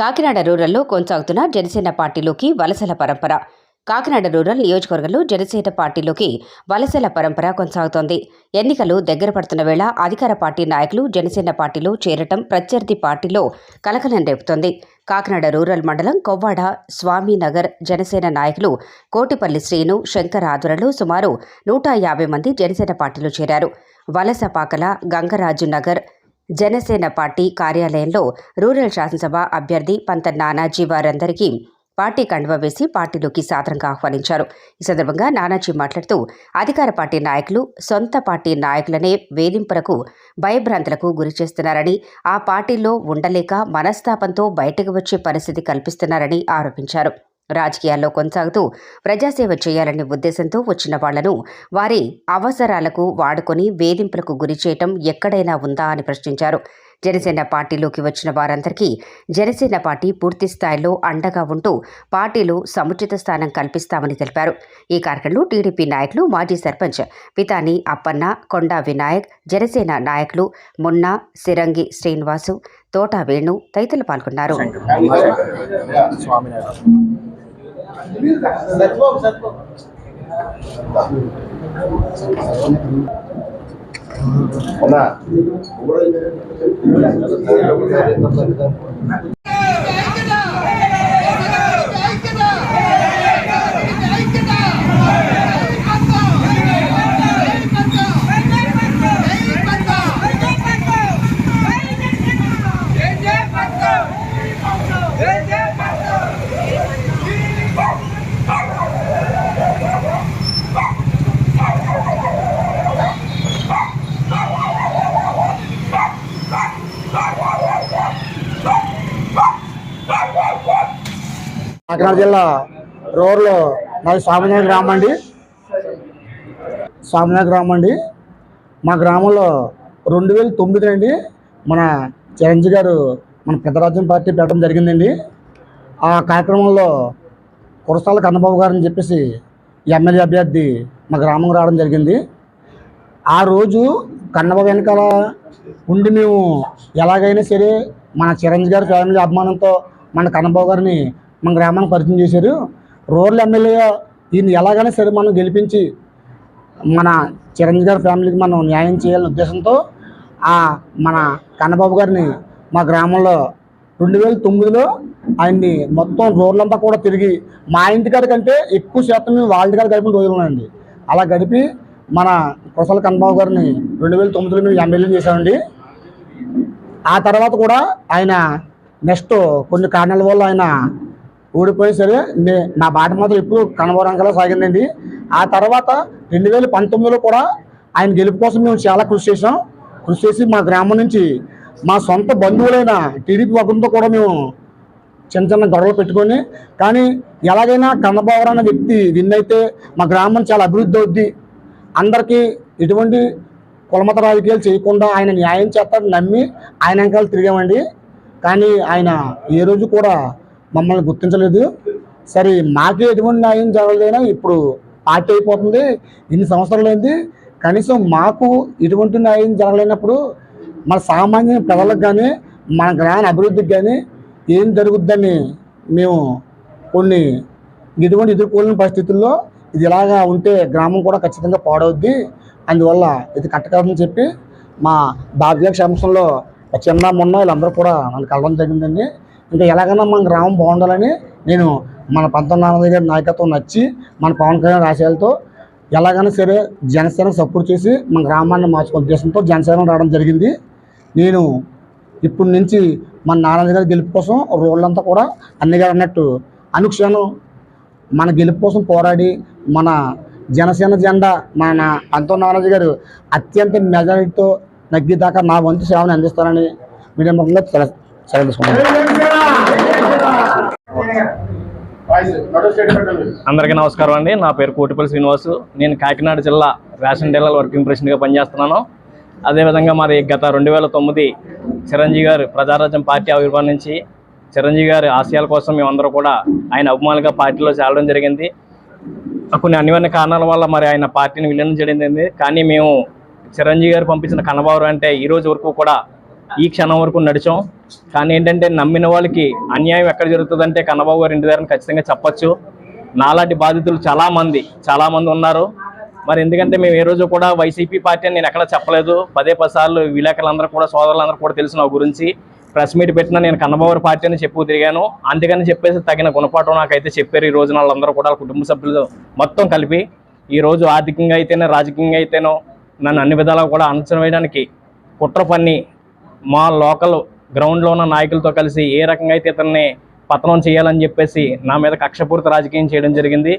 కాకినాడ రూరల్లో కొనసాగుతున్న జనసేన పార్టీలోకి వలసల పరంపర. కాకినాడ రూరల్ నియోజకవర్గంలో జనసేన పార్టీలోకి వలసల పరంపర కొనసాగుతోంది. ఎన్నికలు దగ్గర పడుతున్న వేళ అధికార పార్టీ నాయకులు జనసేన పార్టీలో చేరటం ప్రత్యర్థి పార్టీలో కలకలం రేపుతోంది. కాకినాడ రూరల్ మండలం కొవ్వాడ స్వామినగర్ జనసేన నాయకులు కోటిపల్లి శ్రీను శంకర్ ఆధ్వర్యంలో సుమారు నూట యాభై మంది జనసేన పార్టీలో చేరారు. వలసపాకల గంగరాజు నగర్ జనసేన పార్టీ కార్యాలయంలో రూరల్ శాసనసభ అభ్యర్థి పంత నానాజీ వారందరికీ పార్టీ కండువ వేసి పార్టీలోకి సాదరంగా ఆహ్వానించారు. ఈ సందర్భంగా నానాజీ మాట్లాడుతూ అధికార పార్టీ నాయకులు సొంత పార్టీ నాయకులనే వేధింపులకు భయభ్రాంతులకు గురి చేస్తున్నారని ఆ పార్టీలో ఉండలేక మనస్తాపంతో బయటకు వచ్చే పరిస్థితి కల్పిస్తున్నారని ఆరోపించారు. రాజకీయాల్లో కొనసాగుతూ ప్రజాసేవ చేయాలనే ఉద్దేశంతో వచ్చిన వాళ్ళను వారి అవసరాలకు వాడుకొని వేధింపులకు గురి చేయటం ఎక్కడైనా ఉందా అని ప్రశ్నించారు. జనసేన పార్టీలోకి వచ్చిన వారందరికీ జనసేన పార్టీ పూర్తి స్థాయిలో అండగా ఉంటూ పార్టీలో సముచిత స్థానం కల్పిస్తామని తెలిపారు. ఈ కార్యక్రమంలో టీడీపీ నాయకులు మాజీ సర్పంచ్ పితాని అప్పన్న కొండా వినాయక్ జనసేన నాయకులు మున్నా సిరంగి శ్రీనివాసు తోట వేణు తదితరులు పాల్గొన్నారు. Vamos lá. కాకినాడ జిల్లా రోడ్లో నాది స్వామినాథ గ్రామం అండి. స్వామినాథ గ్రామం అండి. మా గ్రామంలో రెండు వేల తొమ్మిది అండి మన చిరంజీవి గారు మన పెద్దరాజ్యం పార్టీ పెట్టడం జరిగిందండి. ఆ కార్యక్రమంలో కురసాల కన్నబాబు గారు అని చెప్పేసి ఎమ్మెల్యే అభ్యర్థి మా గ్రామం రావడం జరిగింది. ఆ రోజు కన్నబాబు వెనకాల ఉండి మేము ఎలాగైనా సరే మన చిరంజీవి గారి ఫ్యామిలీ అభిమానంతో మన కన్నబాబు గారిని మన గ్రామానికి పరిచయం చేశారు. రూరల్ ఎమ్మెల్యేగా ఈయన ఎలాగైనా సరే మనం గెలిపించి మన చిరంజీవి గారి ఫ్యామిలీకి మనం న్యాయం చేయాలనే ఉద్దేశంతో ఆ మన కన్నబాబు గారిని మా గ్రామంలో రెండు వేల తొమ్మిదిలో ఆయన్ని మొత్తం రోడ్లంతా కూడా తిరిగి మా ఇంటికాడ కంటే ఎక్కువ శాతం మేము వాళ్ళ దగ్గర గడిపిన రోజులు ఉన్నాయండి. అలా గడిపి మన కుసల కన్నబాబు గారిని రెండు వేల తొమ్మిదిలో మేము ఎమ్మెల్యే చేశామండి. ఆ తర్వాత కూడా ఆయన నెక్స్ట్ కొన్ని కారణాల వల్ల ఆయన ఓడిపోయి సరే నా బాట మాత్రం ఎప్పుడు కనవరంకలా సాగిందండి. ఆ తర్వాత రెండు వేల పంతొమ్మిదిలో కూడా ఆయన గెలుపు కోసం మేము చాలా కృషి చేసాం కృషి చేసి మా గ్రామం నుంచి మా సొంత బంధువులైన టీడీపీ వర్గంతో కూడా మేము చిన్న చిన్న గొడవలు పెట్టుకొని కానీ ఎలాగైనా కన్నబాబు అన్న వ్యక్తి విన్ అయితే మా గ్రామం చాలా అభివృద్ధి అవుద్ది. అందరికీ ఎటువంటి కులమత రాజకీయాలు చేయకుండా ఆయన న్యాయం చేస్తాడని నమ్మి ఆయన వెనకాల తిరిగామండి. కానీ ఆయన ఏ రోజు కూడా మమ్మల్ని గుర్తించలేదు. సరే మాకే ఎటువంటి న్యాయం జరగలేదైనా ఇప్పుడు పార్టీ అయిపోతుంది. ఇన్ని సంవత్సరాలు అయింది. కనీసం మాకు ఎటువంటి న్యాయం జరగలేనప్పుడు మన సామాన్య ప్రజలకు కానీ మన గ్రామ అభివృద్ధికి కానీ ఏం జరుగుద్దని మేము కొన్ని ఎటువంటి ఎదుర్కోలేని పరిస్థితుల్లో ఇది ఇలాగా ఉంటే గ్రామం కూడా ఖచ్చితంగా పాడవుద్ది. అందువల్ల ఇది కట్టకాలని చెప్పి మా బాధ్య క్షేమంలో చిన్న మొన్న వీళ్ళందరూ కూడా నన్ను కలవడం జరిగిందండి. ఇంకా ఎలాగైనా మన గ్రామం బాగుండాలని నేను మన పంతొమ్మిది గారి నాయకత్వం నచ్చి మన పవన్ కళ్యాణ్ రాశయాలతో ఎలాగైనా సరే జనసేన సపోర్ట్ చేసి మన గ్రామాన్ని మార్చుకునే ఉద్దేశంతో జనసేన రావడం జరిగింది. నేను ఇప్పటి నుంచి మన నారాయణ గారి గెలుపు కోసం రోడ్లంతా కూడా అన్ని గారు అన్నట్టు అనుక్షణం మన గెలుపు కోసం పోరాడి మన జనసేన జెండా మన అంతో నారాజు గారు అత్యంత మెజారిటీతో నగ్గిదాకా నా వంతు సేవను అందిస్తానని మీడియా ముఖంగా సెలవు అందరికీ నమస్కారం అండి. నా పేరు కోటిపల్లి శ్రీనివాసు. నేను కాకినాడ జిల్లా రేషన్ డీలర్ వర్కింగ్ ప్రెసిడెంట్గా పనిచేస్తున్నాను. అదేవిధంగా మరి గత రెండు వేల తొమ్మిది చిరంజీవి గారు ప్రజారాజ్యం పార్టీ ఆవిర్భావం నుంచి చిరంజీవి గారి ఆశయాల కోసం మేమందరూ కూడా ఆయన అభిమానులుగా పార్టీలో చేరడం జరిగింది. కొన్ని అనివార్య కారణాల వల్ల మరి ఆయన పార్టీని విలీనం చేయడం జరిగింది. కానీ మేము చిరంజీవి గారు పంపించిన కన్నబాబు అంటే ఈ రోజు వరకు కూడా ఈ క్షణం వరకు నడిచాం. కానీ ఏంటంటే నమ్మిన వాళ్ళకి అన్యాయం ఎక్కడ జరుగుతుందంటే కన్నబాబు గారి ఇంటి దగ్గర ఖచ్చితంగా చెప్పొచ్చు. నాలాంటి బాధితులు చాలా మంది చాలా మంది ఉన్నారు. మరి ఎందుకంటే మేము ఏ రోజు కూడా వైసీపీ పార్టీ అని నేను ఎక్కడ చెప్పలేదు. పదే పదిసార్లు విలేకరులందరూ కూడా సోదరులందరూ కూడా తెలుసు నా గురించి. ప్రెస్ మీట్ పెట్టిన నేను కన్నబాబు పార్టీ అని చెప్పు తిరిగాను. అందుకని చెప్పేసి తగిన గుణపాఠం నాకైతే చెప్పారు ఈ రోజున వాళ్ళందరూ కూడా కుటుంబ సభ్యులు మొత్తం కలిపి. ఈ రోజు ఆర్థికంగా అయితేనే రాజకీయంగా అయితేనో నన్ను అన్ని విధాలుగా కూడా అంచనా వేయడానికి కుట్ర పన్ని మా లోకల్ గ్రౌండ్లో ఉన్న నాయకులతో కలిసి ఏ రకంగా అయితే ఇతన్ని పతనం చేయాలని చెప్పేసి నా మీద కక్షపూరిత రాజకీయం చేయడం జరిగింది.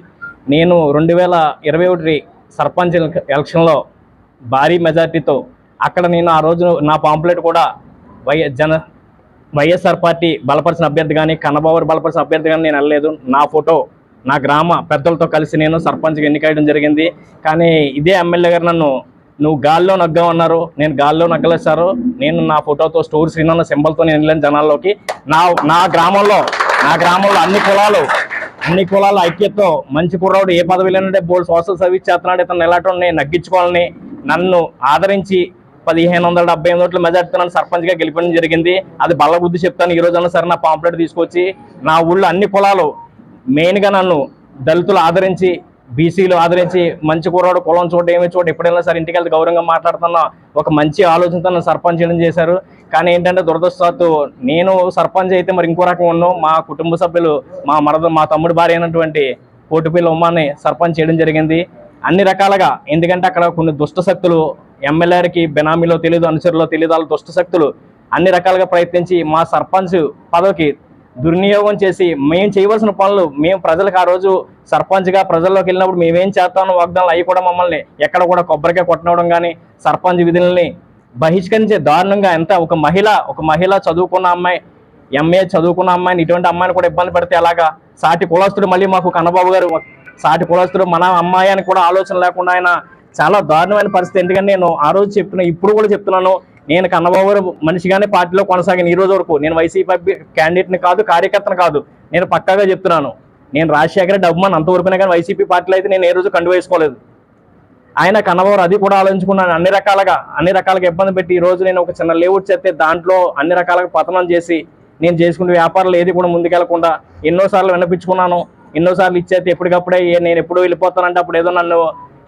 నేను రెండు వేల ఇరవై ఒకటి సర్పంచ్ ఎలక్షన్లో భారీ మెజార్టీతో అక్కడ నేను ఆ రోజు నా పాంప్లెట్ కూడా వై జన వైఎస్ఆర్ పార్టీ బలపరిచిన అభ్యర్థి కానీ కన్నబాబు బలపరిచిన అభ్యర్థి కానీ నేను వెళ్ళలేదు. నా ఫోటో నా గ్రామ పెద్దలతో కలిసి నేను సర్పంచ్గా ఎన్నికయడం జరిగింది. కానీ ఇదే ఎమ్మెల్యే గారు నన్ను నువ్వు గాల్లో నగ్గామన్నారు నేను గాల్లో నగ్గలేదు సారు నేను నా ఫోటోతో స్టోర్ శ్రీనన్న సింబల్తో నేను వెళ్ళాను జనాల్లోకి. నా నా గ్రామంలో నా గ్రామంలో అన్ని కులాలు అన్ని కులాల ఐక్యతతో మంచి కుర్రాడు ఏ పదవి లేనంటే బోల్డ్ సోషల్ సర్వీస్ చేస్తున్నాడు ఇతను ఎలాంటి నగ్గించుకోవాలని నన్ను ఆదరించి పదిహేను వందల డెబ్బై ఎనిమిది ఓట్ల మెజార్టీతో నన్ను సర్పంచ్గా గెలిపడం జరిగింది. అది బల్ల బుద్ధి చెప్తాను ఈ రోజన్నా సరే నా పాంప్లెట్ తీసుకొచ్చి నా ఊళ్ళో అన్ని కులాలు మెయిన్గా నన్ను దళితులు ఆదరించి బీసీలు ఆదరించి మంచి కూరడు కులం చూడ ఏమి చూడ ఎప్పుడైనా సరే ఇంటికి వెళ్తే గౌరవంగా మాట్లాడుతున్న ఒక మంచి ఆలోచనతో సర్పంచ్ చేయడం చేశారు. కానీ ఏంటంటే దురదృష్టవత్తు నేను సర్పంచ్ అయితే మరి ఇంకో రకం ఉన్నాం మా కుటుంబ సభ్యులు మా మరద మా తమ్ముడు భార్య అయినటువంటి పోటుపిల్ల ఉమ్మాని సర్పంచ్ చేయడం జరిగింది. అన్ని రకాలుగా ఎందుకంటే అక్కడ కొన్ని దుష్ట శక్తులు ఎమ్మెల్యేకి బెనామీలో తెలియదు అనుచరులో తెలియదు వాళ్ళ దుష్ట శక్తులు అన్ని రకాలుగా ప్రయత్నించి మా సర్పంచ్ పదవికి దుర్వినియోగం చేసి మేము చేయవలసిన పనులు మేము ప్రజలకు ఆ రోజు సర్పంచ్గా ప్రజల్లోకి వెళ్ళినప్పుడు మేమేం చేస్తామో వాగ్దానాలు అవి కూడా మమ్మల్ని ఎక్కడ కూడా కొబ్బరికాయ కొట్టడం కానీ సర్పంచ్ విధులని బహిష్కరించే దారుణంగా ఎంత ఒక మహిళ ఒక మహిళ చదువుకున్న అమ్మాయి ఎంఏ చదువుకున్న అమ్మాయిని ఇటువంటి అమ్మాయిని కూడా ఇబ్బంది పెడితే అలాగా సాటి కులస్తుడు మళ్ళీ మాకు కన్నబాబు గారు సాటి కులస్తుడు మన అమ్మాయి అని కూడా ఆలోచన లేకుండా ఆయన చాలా దారుణమైన పరిస్థితి. ఎందుకంటే నేను ఆ రోజు చెప్తున్నా ఇప్పుడు కూడా చెప్తున్నాను నేను కన్నబాబు మనిషిగానే పార్టీలో కొనసాగిన ఈ రోజు వరకు. నేను వైసీపీ క్యాండిడేట్ని కాదు కార్యకర్తను కాదు. నేను పక్కాగా చెప్తున్నాను. నేను రాజశేఖర డబ్బుమని అంతవరకునే కానీ వైసీపీ పార్టీలో అయితే నేను ఏ రోజు కండు వేసుకోలేదు. ఆయన కన్నబాబు అది కూడా ఆలోచించుకున్నాను. అన్ని రకాలుగా అన్ని రకాలుగా ఇబ్బంది పెట్టి ఈ రోజు నేను ఒక చిన్న లేఅవుట్ చేస్తే దాంట్లో అన్ని రకాలుగా పతనం చేసి నేను చేసుకునే వ్యాపారాలు ఏది కూడా ముందుకెళ్ళకుండా ఎన్నోసార్లు వినిపించుకున్నాను. ఎన్నోసార్లు ఇచ్చేస్తే ఎప్పటికప్పుడే నేను ఎప్పుడు వెళ్ళిపోతానంటే అప్పుడు ఏదో నన్ను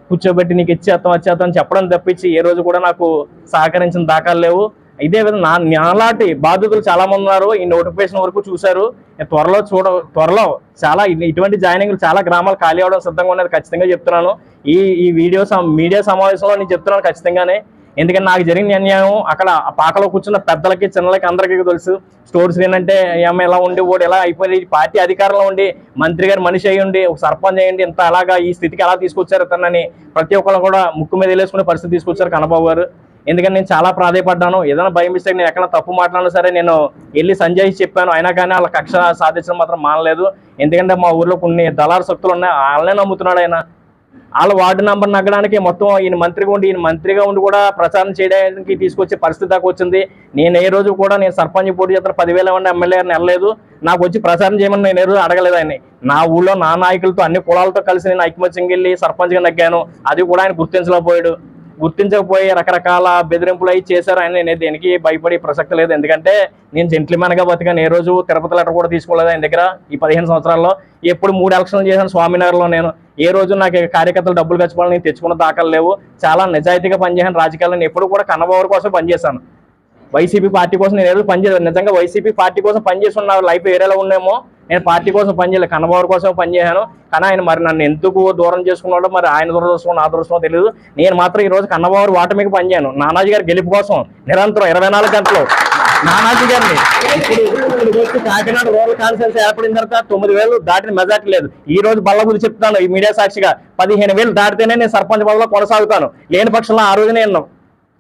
కూర్చోబెట్టి నీకు ఇచ్చేస్తాం వచ్చేస్తాం చెప్పడం తప్పించి ఏ రోజు కూడా నాకు సహకరించిన దాఖలు లేవు. ఇదే విధంగా నా నాలాంటి బాధితులు చాలా మంది ఉన్నారు. ఈ నోటిఫికేషన్ వరకు చూశారు. త్వరలో చూడ త్వరలో చాలా ఇటువంటి జాయినింగ్లు చాలా గ్రామాలు ఖాళీ అవడం సిద్ధంగా ఉన్నది. ఖచ్చితంగా చెప్తున్నాను. ఈ ఈ వీడియో మీడియా సమావేశంలో నేను చెప్తున్నాను ఖచ్చితంగానే. ఎందుకంటే నాకు జరిగిన అన్యాయం అక్కడ ఆ పాకలో కూర్చున్న పెద్దలకి చిన్నలకి అందరికీ తెలుసు. స్టోర్స్ ఏంటంటే ఏమో ఎలా ఉండి ఓడి ఎలా అయిపోయి పార్టీ అధికారంలో ఉండి మంత్రి గారు మనిషి అయ్యండి ఒక సర్పంచ్ అయ్యండి ఇంత అలాగా ఈ స్థితికి ఎలా తీసుకొచ్చారు తనని? ప్రతి ఒక్కరు కూడా ముక్కు మీద వెళ్ళేసుకునే పరిస్థితి తీసుకొచ్చారు కన్నబాబు గారు. ఎందుకంటే నేను చాలా ప్రాధాయపడ్డాను. ఏదైనా భయం మిస్టేక్ నేను ఎక్కడ తప్పు మాట్లాడినా సరే నేను వెళ్ళి సంజయ్ చెప్పాను. అయినా కానీ వాళ్ళ కక్ష సాధించడం మాత్రం మానలేదు. ఎందుకంటే మా ఊర్లో కొన్ని దళారు శక్తులు ఉన్నాయి. వాళ్ళనే నమ్ముతున్నాడు ఆయన. వాళ్ళ వార్డు నంబర్ నగ్గడానికి మొత్తం ఈయన మంత్రిగా ఉండి ఈయన మంత్రిగా ఉండి కూడా ప్రచారం చేయడానికి తీసుకొచ్చే పరిస్థితి దాకా వచ్చింది. నేను ఏ రోజు కూడా నేను సర్పంచ్ పోటీ చేస్తున్న పదివేల మంది ఎమ్మెల్యే గారిని వెళ్ళలేదు నాకు వచ్చి ప్రచారం చేయమని నేను ఏ రోజు అడగలేదు ఆయన నా ఊళ్ళో నా నాయకులతో అన్ని కులాలతో కలిసి నేను ఐకమత్యంగా వెళ్ళి సర్పంచ్గా నగ్గాను. అది కూడా ఆయన గుర్తించలేకపోయాడు. గుర్తించకపోయి రకరకాల బెదిరింపులు అవి చేశారు అని నేను దేనికి భయపడి ప్రసక్తి లేదు. ఎందుకంటే నేను జెంట్లీమెన్గా బతికాను. ఏ రోజు తిరుపతి లెటర్ కూడా తీసుకోలేదు ఆయన దగ్గర ఈ పదిహేను సంవత్సరాల్లో. ఎప్పుడు మూడు ఎలక్షన్లు చేశాను స్వామినగర్లో నేను. ఏ రోజు నాకు కార్యకర్తలు డబ్బులు ఖర్చుకోవాలని నేను తెచ్చుకున్న దాఖలు లేవు. చాలా నిజాయితీగా పనిచేసాను రాజకీయాలను నేను ఎప్పుడు కూడా కన్నబాబు కోసం పనిచేశాను. వైసీపీ పార్టీ కోసం నేను ఏదో పనిచేయలేదు నిజంగా వైసీపీ పార్టీ కోసం పనిచేస్తున్న లైఫ్ ఏరియాలో ఉన్నామో నేను పార్టీ కోసం పనిచేయలేదు కన్నబాబు కోసం పనిచేశాను కానీ ఆయన మరి నన్ను ఎందుకు దూరం చేసుకున్నాడో మరి ఆయన దురదృష్టం నా దూరం తెలియదు నేను మాత్రం ఈ రోజు కన్నబాబు వాటమికి పనిచేయను నానాజీ గారి గెలుపు కోసం నిరంతరం ఇరవై నాలుగు గంటలు నానాజీ గారిని. ఇప్పుడు కాకినాడ రూరల్ కాన్ఫరెన్స్ ఏర్పడిన తర్వాత తొమ్మిది వేలు దాటిన మెజార్టీ లేదు. ఈ రోజు బల్లబుద్ధి చెప్తాను ఈ మీడియా సాక్షిగా. పదిహేను వేలు దాటితేనే నేను సర్పంచ్ బలలో కొనసాగుతాను. లేని పక్షంలో ఆ రోజు నేను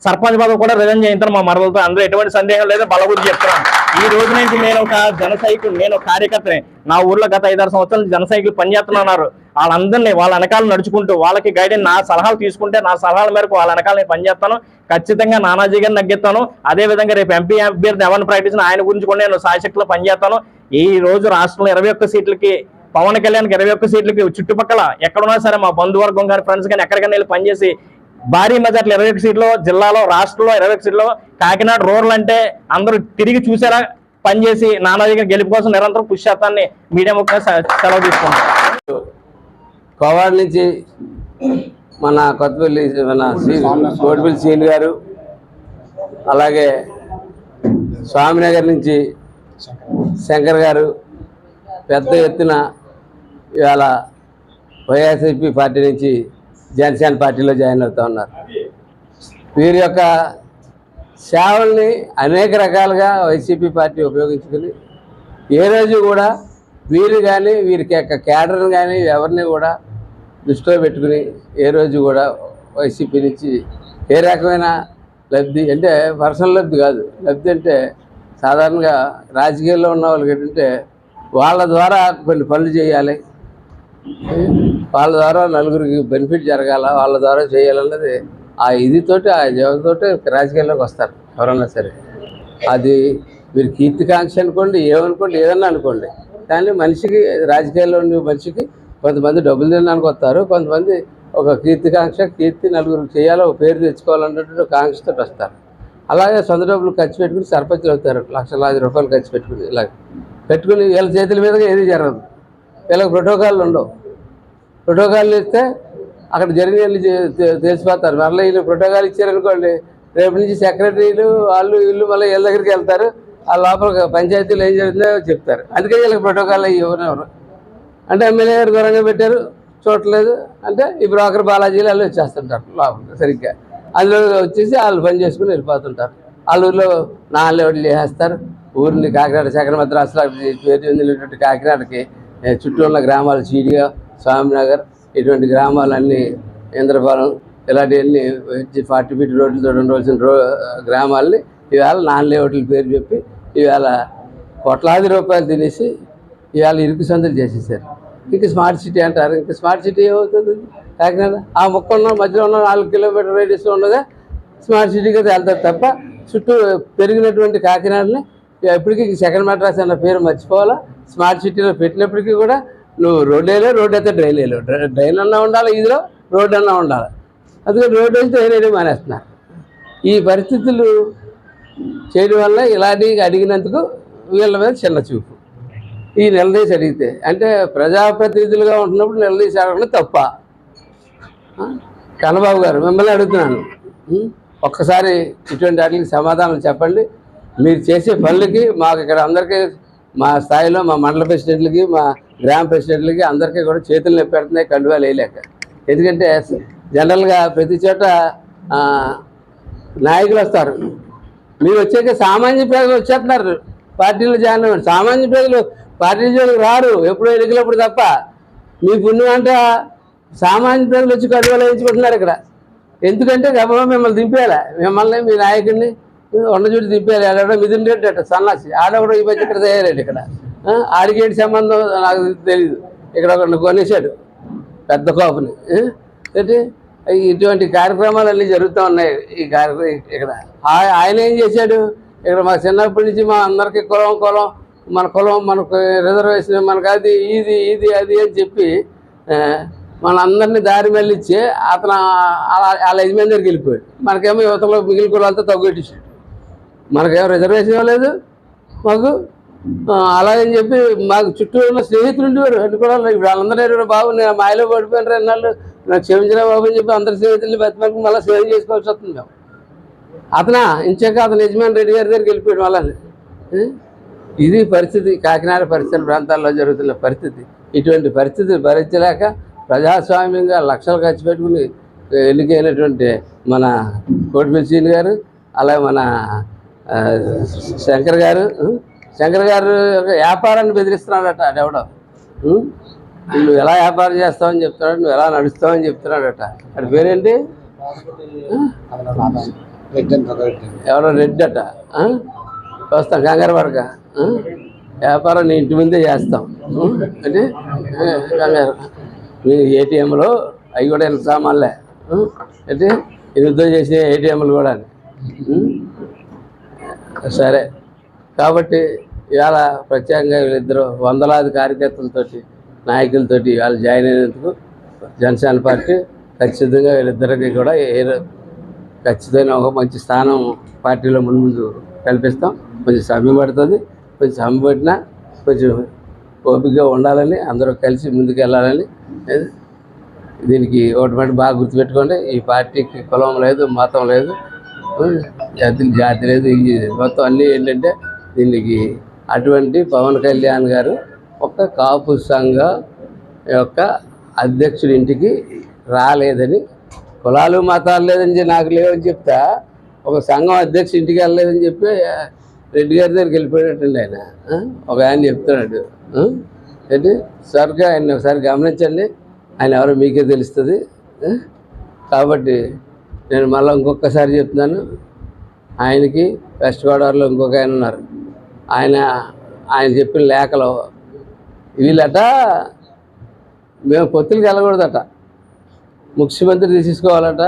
సర్పంచ్ పదవి కూడా రిజైన్ చేయించాను మా మరదలతో. అందరూ ఎటువంటి సందేహం లేదు బలబుద్ధి చెప్తున్నాను ఈ రోజు నుంచి నేను ఒక జన సైకిల్ నేను ఒక కార్యకర్తని. నా ఊర్లో గత ఐదారు సంవత్సరాలు జన సైకిల్ పనిచేస్తున్నారు. వాళ్ళందరినీ వాళ్ళ వెనకాల నడుచుకుంటూ వాళ్ళకి గైడెన్స్ నా సలహాలు తీసుకుంటే నా సలహాల మేరకు వాళ్ళ వెనకాల నేను పనిచేస్తాను. ఖచ్చితంగా నానాజీ గారిని నగ్గిస్తాను. అదే విధంగా రేపు ఎంపీ అభ్యర్థి ఎవరిని ప్రకటించిన ఆయన గురించి కూడా నేను సాయశక్తిలో పనిచేస్తాను. ఈ రోజు రాష్ట్రంలో ఇరవై ఒక్క సీట్లకి పవన్ కళ్యాణ్కి ఇరవై ఒక్క సీట్లకి చుట్టుపక్కల ఎక్కడున్నా సరే మా బంధువర్గం కానీ ఫ్రెండ్స్ కానీ ఎక్కడికైనా వెళ్ళి పనిచేసి భారీ మెజార్టీలు ఇరవై సీట్లో సీట్లు జిల్లాలో రాష్ట్రంలో ఇరవై సీట్లో సీట్లు కాకినాడ రూరల్ అంటే అందరూ తిరిగి చూసేలా పనిచేసి నానాజీ గెలుపు కోసం నిరంతరం కృషి చేస్తాన్ని మీడియా ముఖ్యంగా సెలవు తీసుకున్నాను కోవాడ నుంచి మన కొత్తపల్లి మన కోటిపల్లి సీన్ గారు అలాగే స్వామినగర్ నుంచి శంకర్ గారు పెద్ద ఎత్తున ఇవాళ వైఎస్ఐపి పార్టీ నుంచి జనసేన పార్టీలో జాయిన్ అవుతూ ఉన్నారు. వీరి యొక్క సేవల్ని అనేక రకాలుగా వైసీపీ పార్టీ ఉపయోగించుకుని ఏ రోజు కూడా వీరు కానీ వీరికి యొక్క క్యాడర్ని కానీ ఎవరిని కూడా దృష్టిలో పెట్టుకుని ఏ రోజు కూడా వైసీపీ నుంచి ఏ రకమైన లబ్ధి అంటే పర్సనల్ లబ్ధి కాదు. లబ్ధి అంటే సాధారణంగా రాజకీయాల్లో ఉన్న వాళ్ళకి ఏంటంటే వాళ్ళ ద్వారా కొన్ని పనులు చేయాలి. వాళ్ళ ద్వారా నలుగురికి బెనిఫిట్ జరగాల వాళ్ళ ద్వారా చేయాలన్నది ఆ ఇదితోటి ఆ జీవంతోటి రాజకీయాల్లోకి వస్తారు ఎవరన్నా సరే. అది మీరు కీర్తికాంక్ష అనుకోండి ఏమనుకోండి ఏదన్నా అనుకోండి. కానీ మనిషికి రాజకీయాల్లో ఉండే మనిషికి కొంతమంది డబ్బులు తినడానికి వస్తారు కొంతమంది ఒక కీర్తికాంక్ష కీర్తి నలుగురికి చేయాలో ఒక పేరు తెచ్చుకోవాలన్నటువంటి ఒక కాంక్షతో వస్తారు. అలాగే సొంత డబ్బులు ఖర్చు పెట్టుకుని సర్పంచులు అవుతారు లక్షలాది రూపాయలు ఖర్చు పెట్టుకుని ఇలా పెట్టుకుని వీళ్ళ చేతుల మీదుగా ఏది జరగదు. వీళ్ళకి ప్రోటోకాల్ ఉండవు. ప్రోటోకాల్ ఇస్తే అక్కడ జరిగిన తెలిసిపోతారు. మళ్ళీ వీళ్ళు ప్రోటోకాల్ ఇచ్చారనుకోండి రేపు నుంచి సెక్రటరీలు వాళ్ళు వీళ్ళు మళ్ళీ వీళ్ళ దగ్గరికి వెళ్తారు. ఆ లోపల పంచాయతీలు ఏం జరిగిందో చెప్తారు. అందుకే వీళ్ళకి ప్రోటోకాల్ అయ్యి ఎవరెవరు అంటే ఎమ్మెల్యే గారు దూరంగా పెట్టారు చూడలేదు అంటే ఈ బ్రోకర్ బాలాజీలు వాళ్ళు వచ్చేస్తుంటారు లోపల సరిగ్గా. అందులో వచ్చేసి వాళ్ళు పని చేసుకుని వెళ్ళిపోతుంటారు. వాళ్ళ ఊళ్ళో నాలుగు ఓట్లు వేసేస్తారు. ఊరిని కాకినాడ శేఖర పేరు చెందినటువంటి కాకినాడకి చుట్టూ ఉన్న గ్రామాలు చీడిగా స్వామినగర్ ఇటువంటి గ్రామాలన్నీ ఇంద్రపాలెం ఇలాంటివన్నీ వచ్చి ఫార్టీ ఫీట్ రోడ్లతో ఉండవలసిన రో గ్రామాలని ఇవాళ నాన్ లేఅవుట్ల పేరు చెప్పి ఇవాళ కోట్లాది రూపాయలు తినేసి ఇవాళ ఇరుకు సందులు చేసేసారు. ఇంకా స్మార్ట్ సిటీ అంటారు. ఇంకా స్మార్ట్ సిటీ ఏమవుతుంది? కాకినాడ ఆ మొక్క ఉన్న మధ్యలో ఉన్న నాలుగు కిలోమీటర్ రేడియస్లో ఉన్నదే స్మార్ట్ సిటీగా వెళ్తారు తప్ప చుట్టూ పెరిగినటువంటి కాకినాడని ఎప్పటికీ సెకండ్ మెడ్రాస్ అన్న పేరు మర్చిపోవాలా? స్మార్ట్ సిటీలో పెట్టినప్పటికీ కూడా నువ్వు రోడ్ వేయలే రోడ్ అయితే డ్రైన్ వేయలేవు. డ్రైన్ అన్నా ఉండాలి ఇదిలో రోడ్డు అన్నా ఉండాలి. అందుకని రోడ్డు వేసి డ్రైన్ వేయడం మానేస్తున్నారు. ఈ పరిస్థితులు చేయడం వల్ల ఇలాంటి అడిగినందుకు వీళ్ళ మీద చిన్న చూపు. ఈ నిలదీసి అడిగితే అంటే ప్రజాప్రతినిధులుగా ఉంటున్నప్పుడు నిలదీసి అడగడం తప్ప. కన్నబాబు గారు మిమ్మల్ని అడుగుతున్నాను. ఒక్కసారి ఇటువంటి వాటికి సమాధానం చెప్పండి. మీరు చేసే పనులకి మాకు ఇక్కడ అందరికీ మా స్థాయిలో మా మండల ప్రెసిడెంట్లకి మా గ్రామ ప్రెసిడెంట్లకి అందరికీ కూడా చేతులు నొప్పి పెడుతున్నాయి కండువాలు వేయలేక. ఎందుకంటే జనరల్గా ప్రతి చోట నాయకులు వస్తారు. మీరు వచ్చాక సామాన్య ప్రజలు వచ్చేస్తున్నారు. పార్టీలో జాయిన్ అవ్వండి. సామాన్య ప్రజలు పార్టీ జోలికి రారు. ఎప్పుడో ఎన్నికలప్పుడు తప్ప. మీ పుణ్యం అంటే సామాన్య ప్రజలు వచ్చి కడువలు వేయించుకుంటున్నారు ఇక్కడ. ఎందుకంటే గబగబా మిమ్మల్ని దింపేయాలి? మిమ్మల్ని మీ నాయకుడిని ఉండచూటి దింపేయాలి ఆడవడం మిథున్ రెడ్డి సన్నాసి. సన్నాసి ఆడవడం ఈ మధ్య ఇక్కడ తయారాడు ఇక్కడ. ఆడికేంటి ఆడికి ఏంటి సంబంధం? నాకు తెలియదు ఇక్కడ ఒకరిని కొనేసాడు పెద్ద కోపని. ఏంటి? ఇటువంటి కార్యక్రమాలన్నీ జరుగుతూ ఉన్నాయి ఈ కార్యక్రమం ఇక్కడ. ఆయన ఏం చేశాడు? ఇక్కడ మా చిన్నప్పటి నుంచి మా అందరికీ కులం కులం మన కులం మనకు రిజర్వేషన్ మనకు అది ఇది ఇది అది అని చెప్పి మన అందరినీ దారి మళ్ళిచ్చి అతను అలా వాళ్ళ యజమాని దగ్గరికి వెళ్ళిపోయాడు. మనకేమో యువతలో మిగిలిన కులంతా తగ్గొట్టేసాడు మనకేం రిజర్వేషన్ ఇవ్వలేదు. మాకు అలాగని చెప్పి మాకు చుట్టూ ఉన్న స్నేహితులు ఉండేవారు. అటు కూడా ఇప్పుడు వాళ్ళందరూ కూడా బాబు నేను మాయలో పడిపోయిన రెండు నాకు క్షమించినా బాబు అని చెప్పి అందరి స్నేహితుల్ని బతిమలకు మళ్ళీ సేవ చేసుకోవాల్సి వస్తుంది మేము అతన? ఇంచాక అతను యజమాని రెడ్డి గారి దగ్గరికి వెళ్ళిపోయాడు వాళ్ళని. ఇది పరిస్థితి. కాకినాడ పరిసర ప్రాంతాల్లో జరుగుతున్న పరిస్థితి. ఇటువంటి పరిస్థితి భరించలేక ప్రజాస్వామ్యంగా లక్షలు ఖర్చు పెట్టుకుని ఎన్నికైనటువంటి మన కోటిపల్లి గారు అలాగే మన శంకర్ గారు శంకర్ గారు ఒక వ్యాపారాన్ని బెదిరిస్తున్నాడట అడెవడో నువ్వు ఎలా వ్యాపారం చేస్తావని చెప్తున్నాడు నువ్వు ఎలా నడుస్తావని చెప్తున్నాడట. అడి పేరేంటి? ఎవరో రెడ్డి అట. వస్తాం కంగారు పడక. వ్యాపారం నీ ఇంటి ముందే చేస్తాం. అంటే కంగారు. మీ ఏటీఎంలో అవి కూడా ఎంత సామాన్లే. ఉం? అంటే యుద్ధం చేసే ఏటీఎంలు కూడా. సరే. కాబట్టి ఇవాళ ప్రత్యేకంగా వీళ్ళిద్దరు వందలాది కార్యకర్తలతోటి నాయకులతోటి ఇవాళ జాయిన్ అయినందుకు జనసేన పార్టీ ఖచ్చితంగా వీళ్ళిద్దరికి కూడా ఏ ఖచ్చితమైన ఒక మంచి స్థానం పార్టీలో ముందు ముందు కల్పిస్తాం. కొంచెం సమయం పడుతుంది. కొంచెం సమయం పట్టినా కొంచెం ఓపికగా ఉండాలని అందరూ కలిసి ముందుకు వెళ్ళాలని దీనికి ఒకటి బాగా గుర్తుపెట్టుకోండి. ఈ పార్టీకి కులం లేదు మతం లేదు. ఏ? జాతి జాతి లేదు. మొత్తం అన్నీ ఏంటంటే దీనికి అటువంటి పవన్ కళ్యాణ్ గారు ఒక కాపు సంఘ యొక్క అధ్యక్షుడి ఇంటికి రాలేదని కులాలు మతాలు లేదని నాకు లేవని చెప్తా ఒక సంఘం అధ్యక్షుడి ఇంటికి వెళ్ళలేదని చెప్పి రెడ్డి గారి దగ్గరికి వెళ్ళిపోయినట్టండి ఆయన. ఒక ఆయన చెప్తున్నాడు. ఏంటి? సరిగ్గా ఆయన ఒకసారి గమనించండి. ఆయన ఎవరో మీకే తెలుస్తుంది. కాబట్టి నేను మళ్ళీ ఇంకొకసారి చెప్తున్నాను. ఆయనకి వెస్ట్ గోదావరిలో ఇంకొక ఆయన ఉన్నారు. ఆయన ఆయన చెప్పిన లేఖలో వీళ్ళట మేము పొత్తులకి వెళ్ళకూడదట ముఖ్యమంత్రి తీసేసుకోవాలట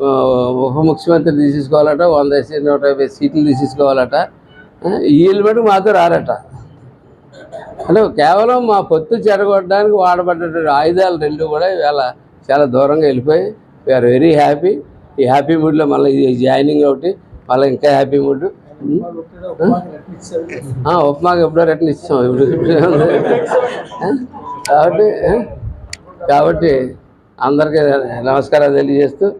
ఉప ముఖ్యమంత్రి తీసేసుకోవాలట వంద సీ- నూట యాభై సీట్లు తీసేసుకోవాలట. వీళ్ళు మటు మాతో రారట. అంటే కేవలం మా పొత్తు చెడగొట్టడానికి వాడబడ్డ ఆయుధాలు రెండు కూడా ఇవాళ చాలా దూరంగా వెళ్ళిపోయి వీఆర్ వెరీ హ్యాపీ ఈ హ్యాపీ మూడ్లో మళ్ళీ ఇది జాయినింగ్ ఒకటి మళ్ళీ ఇంకా హ్యాపీ మూడ్ ఉప్మాకి ఎప్పుడో రిటర్న్ ఇచ్చాం ఇప్పుడు? కాబట్టి? కాబట్టి అందరికీ నమస్కారాలు తెలియజేస్తూ